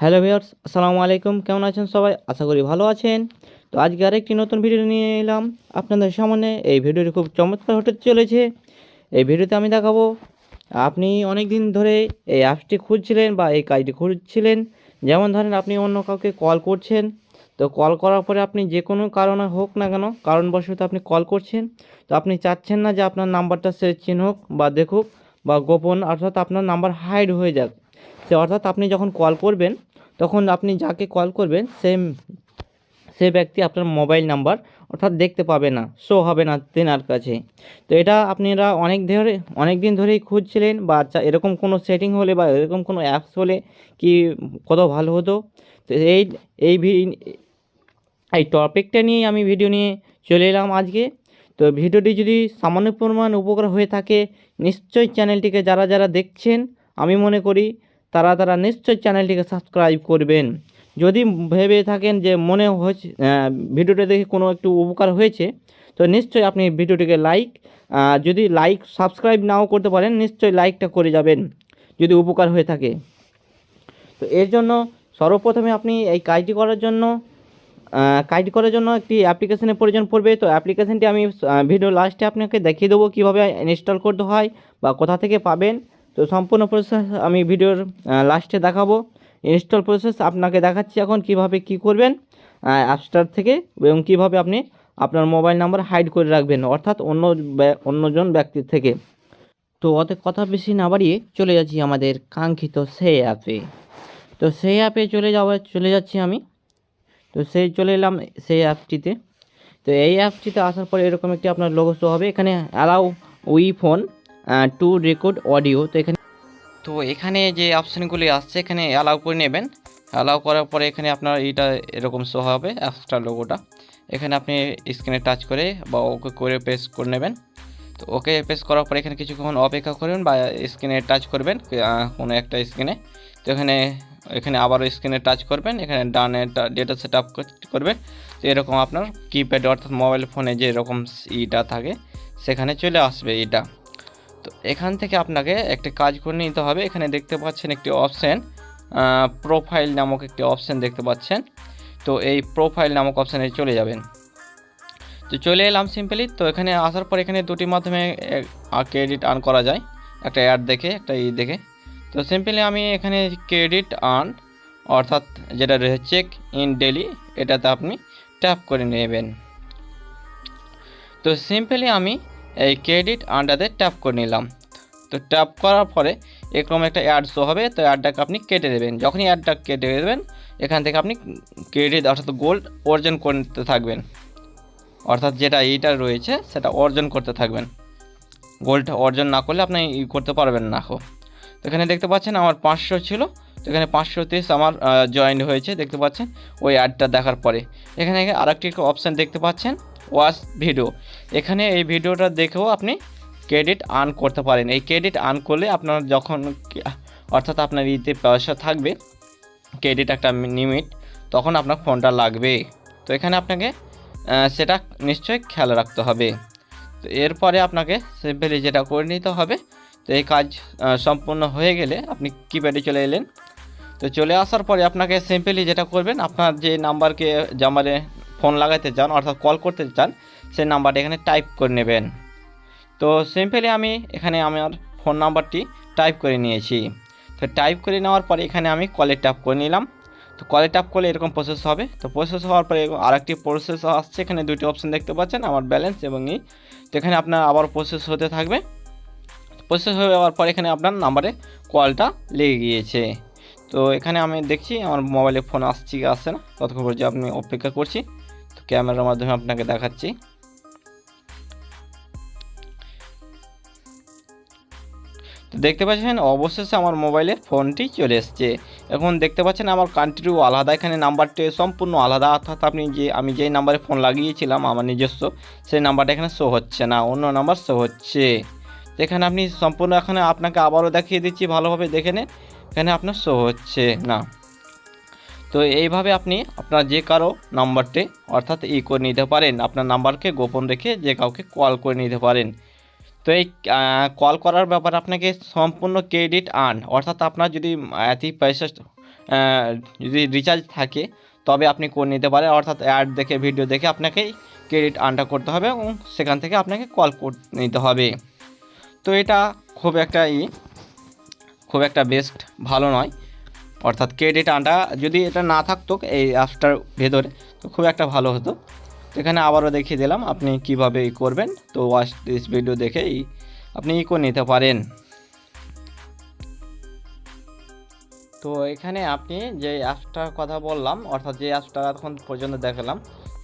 Hello viewers, আসসালামু আলাইকুম। কেমন আছেন সবাই? আশা করি ভালো আছেন। তো আজকে আরেকটি নতুন ভিডিও নিয়ে এলাম। আপনাদের সামনে এই ভিডিওটি খুব চমৎকার হতে চলেছে। এই ভিডিওতে আমি দেখাবো, আপনি অনেক দিন ধরে এই অ্যাপসটি খুঁজছিলেন বা এই কাজটি খুঁজছিলেন। যেমন ধরেন, আপনি অন্য কাউকে কল করছেন। তো কল করার পরে আপনি যে কোনো কারণে হোক না কেন, কারণবশত আপনি কল করছেন। তো আপনি চাচ্ছেন না যে আপনার নাম্বারটা সে চিনুক বা দেখুক বা গোপন, অর্থাৎ আপনার নাম্বার হাইড হয়ে যাক। সে অর্থাৎ আপনি যখন কল করবেন তখন আপনি যাকে কল করবেন সে সে ব্যক্তি আপনার মোবাইল নাম্বার অর্থাৎ দেখতে পাবে না শো হবে না তেনার কাছে। তো এটা আপনারা অনেক ধরে, অনেক দিন ধরেই খুঁজছিলেন বা চা- এরকম কোনো সেটিং হলে বা এরকম কোনো অ্যাপস হলে কি কত ভালো হতো? তো এই এই এই টপিকটা নিয়েই আমি ভিডিও নিয়ে চলে এলাম আজকে। তো ভিডিওটি যদি সামান্য পরিমাণ উপকার হয়ে থাকে, নিশ্চয়ই চ্যানেলটিকে যারা যারা দেখছেন, আমি মনে করি তারা তারা নিশ্চয়ই চ্যানেলটিকে সাবস্ক্রাইব করবেন। যদি ভেবে থাকেন যে মনে হচ্ছে ভিডিওটা দেখে কোনো একটু উপকার হয়েছে, তো নিশ্চয়ই আপনি ভিডিওটিকে লাইক যদি লাইক সাবস্ক্রাইব নাও করতে পারেন নিশ্চয়ই লাইকটা করে যাবেন, যদি উপকার হয়ে থাকে। তো এর জন্য সর্বপ্রথমে আপনি এই কাজটি করার জন্য কাজটি করার জন্য একটি অ্যাপ্লিকেশনের প্রয়োজন পড়বে। তো অ্যাপ্লিকেশনটি আমি ভিডিও লাস্টে আপনাকে দেখিয়ে দেবো কীভাবে ইনস্টল করতে হয় বা কোথা থেকে পাবেন। তো সম্পূর্ণ প্রসেস আমি ভিডিওর লাস্টে দেখাবো। ইনস্টল প্রসেস আপনাকে দেখাচ্ছি এখন কীভাবে কি করবেন অ্যাপস্টার থেকে এবং কীভাবে আপনি আপনার মোবাইল নাম্বার হাইড করে রাখবেন, অর্থাৎ অন্য অন্যজন ব্যক্তির থেকে। তো অত কথা বেশি না বাড়িয়ে চলে যাচ্ছি আমাদের কাঙ্ক্ষিত সেই অ্যাপে তো সেই অ্যাপে চলে যাওয়া, চলে যাচ্ছি আমি। তো সেই, চলে এলাম সেই অ্যাপটিতে তো এই অ্যাপটিতে আসার পরে এরকম একটি আপনার লোগো শো হবে। এখানে allow WePhone to record audio তো এখানে তো এখানে যে অপশানগুলি আসছে, এখানে অ্যালাউ করে নেবেন। অ্যালাউ করার পরে এখানে আপনার এইটা এরকম শো হবে অ্যাপসটার লোগোটা এখানে আপনি স্ক্রিনে টাচ করে বা ওকে করে পেস করে নেবেন। তো ওকে পেস করার পরে এখানে কিছুক্ষণ অপেক্ষা করবেন বা স্ক্রিনে টাচ করবেন কোনো একটা স্ক্রিনে তো এখানে এখানে আবারও স্ক্রিনে টাচ করবেন, এখানে ডানে ডেটা সেট আপ করবেন তো এরকম আপনার কিপ্যাড অর্থাৎ মোবাইল ফোনে যে এরকম ইটা থাকে, সেখানে চলে আসবে এটা তো এখান থেকে আপনাকে একটা কাজ করে নিতে হবে। এখানে দেখতে পাচ্ছেন একটি অপশান প্রোফাইল নামক একটি অপশান দেখতে পাচ্ছেন। তো এই প্রোফাইল নামক অপশানে চলে যাবেন। তো চলে এলাম সিম্পলি তো এখানে আসার পর এখানে দুটি মাধ্যমে ক্রেডিট আর্ন করা যায়। একটা অ্যাড দেখে, একটা ই দেখে। তো সিম্পলি আমি এখানে ক্রেডিট আর্ন অর্থাৎ যেটা রয়েছে চেক ইন ডেলি এটাতে আপনি ট্যাপ করে নেবেন। তো সিম্পলি আমি এই ক্রেডিট আন্ডারে ট্যাপ করে নিলাম। তো ট্যাপ করার পরে এরকম একটা অ্যাড শো হবে, তো অ্যাডটাকে আপনি কেটে দেবেন। যখনই অ্যাডটা কেটে দেবেন, এখান থেকে আপনি ক্রেডিট অর্থাৎ গোল্ড অর্জন করতে থাকবেন। অর্থাৎ যেটা এইটা রয়েছে, সেটা অর্জন করতে থাকবেন। গোল্ড অর্জন না করলে আপনি ই করতে পারবেন না। হো তো এখানে দেখতে পাচ্ছেন আমার পাঁচশো ছিল। তো এখানে পাঁচশো তিরিশ আমার জয়েন্ট হয়েছে, দেখতে পাচ্ছেন? ওই অ্যাডটা দেখার পরে। এখানে আরেকটি অপশান দেখতে পাচ্ছেন? Watch video. এখানে এই ভিডিওটা দেখেও আপনি ক্রেডিট আর্ন করতে পারেন। এই ক্রেডিট আর্ন করলে আপনার যখন অর্থাৎ আপনার ইতে পয়সা থাকবে ক্রেডিট একটা লিমিট তখন আপনার ফোনটা লাগবে। তো এখানে আপনাকে সেটা নিশ্চয়ই খেয়াল রাখতে হবে। তো এরপরে আপনাকে সিম্পলি যেটা করে নিতে হবে, তো এই কাজ সম্পূর্ণ হয়ে গেলে আপনি কিপ্যাডে চলে এলেন। তো চলে আসার পরে আপনাকে সিম্পলি যেটা করবেন, আপনার যে নাম্বারকে জামারে ফোন লাগাতে চান, অর্থাৎ কল করতে চান, সেই নাম্বারটা এখানে টাইপ করে নেবেন। তো সিম্পলি আমি এখানে আমার ফোন নাম্বারটি টাইপ করে নিয়েছি। তো টাইপ করে নেওয়ার পরে এখানে আমি কলে ট্যাপ করে নিলাম। তো কলে ট্যাপ করলে এরকম প্রসেস হবে। তো প্রসেস হওয়ার পরে আরেকটি প্রসেস আসছে। এখানে দুটি অপশান দেখতে পাচ্ছেন, আমার ব্যালেন্স এবং ই। তো এখানে আপনার আবার প্রসেস হতে থাকবে। প্রসেস হয়ে যাওয়ার পর এখানে আপনার নাম্বারে কলটা লেগে গিয়েছে। তো এখানে আমি দেখছি, আমার মোবাইলে ফোন আসছে কি আসছে না। ততক্ষণ পর্যন্ত আপনি অপেক্ষা করছি। ক্যামেরার মাধ্যমে আপনাকে দেখাচ্ছি। তো দেখতে পাচ্ছেন, অবশেষে আমার মোবাইলে ফোনটি চলে এসছে। এখন দেখতে পাচ্ছেন, আমার কান্ট্রিও আলাদা। এখানে নাম্বারটি সম্পূর্ণ আলাদা। অর্থাৎ আপনি যে, আমি যেই নাম্বারে ফোন লাগিয়েছিলাম, আমার নিজস্ব, সেই নাম্বারটা এখানে শো হচ্ছে না। অন্য নাম্বার শো হচ্ছে। এখানে আপনি সম্পূর্ণ, এখানে আপনাকে আবারও দেখিয়ে দিচ্ছি, ভালোভাবে দেখে নেন। এখানে আপনার শো হচ্ছে না। তো এইভাবে আপনি আপনার যে কারও নাম্বারটি অর্থাৎ ই করে নিতে পারেন, আপনার নাম্বারকে গোপন রেখে যে কাউকে কল করে নিতে পারেন। তো এই কল করার ব্যাপারে আপনাকে সম্পূর্ণ ক্রেডিট আর্ন, অর্থাৎ আপনার যদি এতই পয়সা যদি রিচার্জ থাকে, তবে আপনি করে নিতে পারেন, অর্থাৎ অ্যাড দেখে, ভিডিও দেখে আপনাকেই ক্রেডিট আনটা করতে হবে এবং সেখান থেকে আপনাকে কল নিতে হবে। তো এটা খুব একটা ই, খুব একটা বেস্ট, ভালো নয়। অর্থাৎ ক্রেডিট আনটা যদি এটা না থাকতো, এই অ্যাপসটার ভেতরে, তো খুব একটা ভালো হতো। তো এখানে আবারও দেখিয়ে দিলাম আপনি কীভাবে ই করবেন। তো ওয়াচ দিস ভিডিও দেখেই আপনি ই করে নিতে পারেন। তো এখানে আপনি যে অ্যাপসটার কথা বললাম, অর্থাৎ যে অ্যাপসটা এখন পর্যন্ত দেখালাম,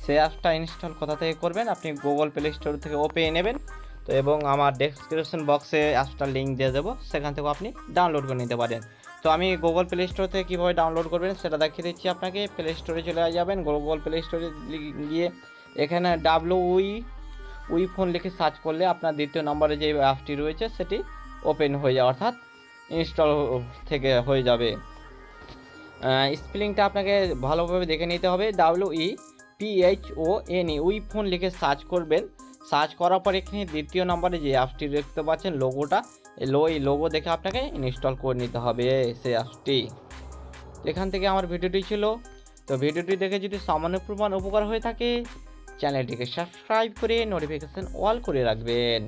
সেই অ্যাপসটা ইনস্টল কোথা থেকে করবেন? আপনি গুগল প্লে স্টোর থেকে ওপে নেবেন। তো এবং আমার ডেসক্রিপশন বক্সে অ্যাপসটার লিঙ্ক দিয়ে দেবো। সেখান থেকেও আপনি ডাউনলোড করে নিতে পারেন। তো আমি গুগল প্লে স্টোর থেকে কীভাবে ডাউনলোড করবেন সেটা দেখিয়ে দিচ্ছি আপনাকে। প্লে স্টোরে চলে যাবেন গুগল প্লে স্টোরে গিয়ে এখানে ডাব্লু উই উই ফোন লিখে সার্চ করলে আপনার দ্বিতীয় নম্বরে যে অ্যাপটি রয়েছে সেটি ওপেন হয়ে যাবে, অর্থাৎ ইনস্টল থেকে হয়ে যাবে। স্পেলিংটা আপনাকে ভালোভাবে দেখে নিতে হবে। W E PH O N E WePhone লিখে সার্চ করবেন। সার্চ করার পর এখানে দ্বিতীয় নম্বরে যে অ্যাপটি দেখতে পাচ্ছেন লোগোটা লো এই লোগো দেখে আপনাকে ইনস্টল করে নিতে হবে সেই অ্যাপসটি এখান থেকে আমার ভিডিওটি ছিল। তো ভিডিওটি দেখে যদি সামান্য পরিমাণ উপকার হয়ে থাকে চ্যানেলটিকে সাবস্ক্রাইব করে নোটিফিকেশান অল করে রাখবেন।